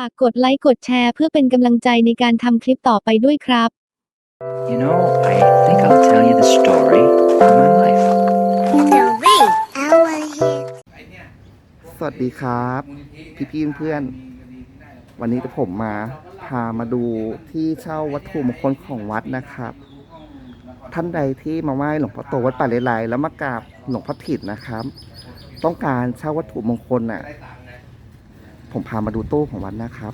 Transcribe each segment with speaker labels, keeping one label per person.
Speaker 1: ฝากกดไลค์กดแชร์เพื่อเป็นกำลังใจในการทำคลิปต่อไปด้วยครับ
Speaker 2: You know, I think I'll tell you the story of my life.
Speaker 3: Three. Our hit.
Speaker 4: สวัสดีครับ พี่พี่ๆเพื่อนๆวันนี้ผมมา พามาดูที่เช่าวัตถุมงคลของวัดนะครับ ท่านใดที่มาไหว้หลวงพ่อโตวัดป่าเลไลแล้วมากราบหลวงพ่อถิดนะครับ ต้องการเช่าวัตถุมงคลน่ะ ผมพามาดูตู้ของวัดนะครับ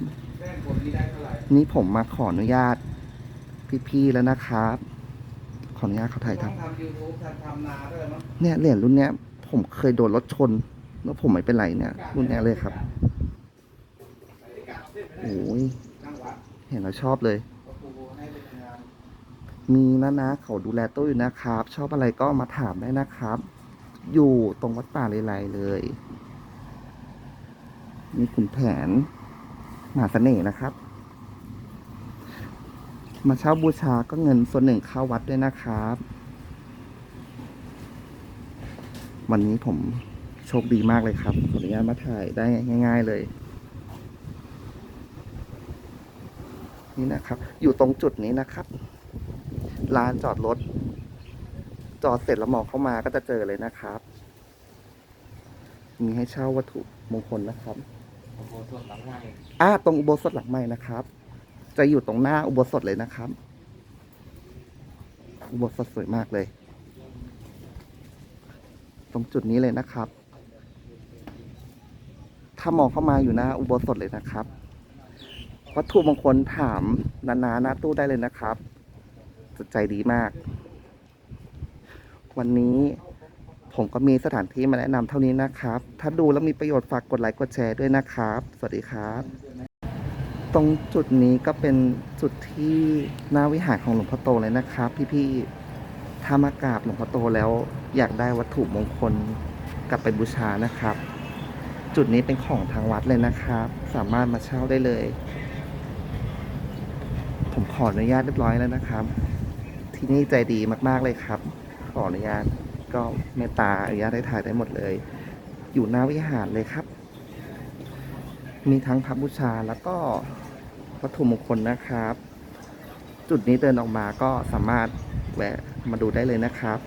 Speaker 4: นี่ผมมาขออนุญาตพี่ๆแล้วนะครับ ขออนุญาตเขาถ่ายทำเนี่ยเหรียญรุ่นเนี้ย ผมเคยโดนรถชน แล้วผมไม่เป็นไรเนี่ย รุ่นเนี้ยเลยครับโอ้ยเห็นแล้วชอบเลย มีนะนะเขาดูแลตู้อยู่นะครับ ชอบอะไรก็มาถามได้นะครับ อยู่ตรงวัดป่าเลไลเลย มีขุนแผนมหาเสน่ห์นะครับ มาเช่าบูชาก็เงินส่วนหนึ่งเข้าวัดด้วยนะครับ วันนี้ผมโชคดีมากเลยครับขออนุญาตมาถ่ายได้ง่าย ๆ เลย นี่นะครับ อยู่ตรงจุดนี้นะครับลานจอดรถ จอดเสร็จแล้วมองเข้ามาก็จะเจอเลยนะครับ มีให้เช่าวัตถุมงคลนะครับ อ่าตรงอุโบสถหลังใหม่นะครับ จะอยู่ตรงหน้าอุโบสถเลยนะครับ อุโบสถสวยมากเลย ตรงจุดนี้เลยนะครับ ถ้ามองเข้ามาอยู่หน้าอุโบสถเลยนะครับ วัตถุมงคลถามนานาหน้าตู้ได้เลยนะครับสใจดีมาก วันนี้ ผมก็มีสถานที่มาแนะนำเท่านี้นะครับ ถ้าดูแล้วมีประโยชน์ฝากกดไลค์กดแชร์ด้วยนะครับ สวัสดีครับ ตรงจุดนี้ก็เป็นจุดที่หน้าวิหารของหลวงพ่อโตเลยนะครับ พี่ๆถ้ามากราบหลวงพ่อโตแล้วอยากได้วัตถุมงคลกลับไปบูชานะครับ จุดนี้เป็นของทางวัดเลยนะครับ สามารถมาเช่าได้เลย ผมขออนุญาตเรียบร้อยแล้วนะครับ ที่นี่ใจดีมากๆเลยครับ ขออนุญาต ก็เมตตาอนุญาตได้ถ่ายได้หมดเลย อยู่หน้าวิหารเลยครับ มีทั้งพระบูชาแล้วก็วัตถุมงคลนะครับ จุดนี้เดินออกมาก็สามารถแวะมาดูได้เลยนะครับ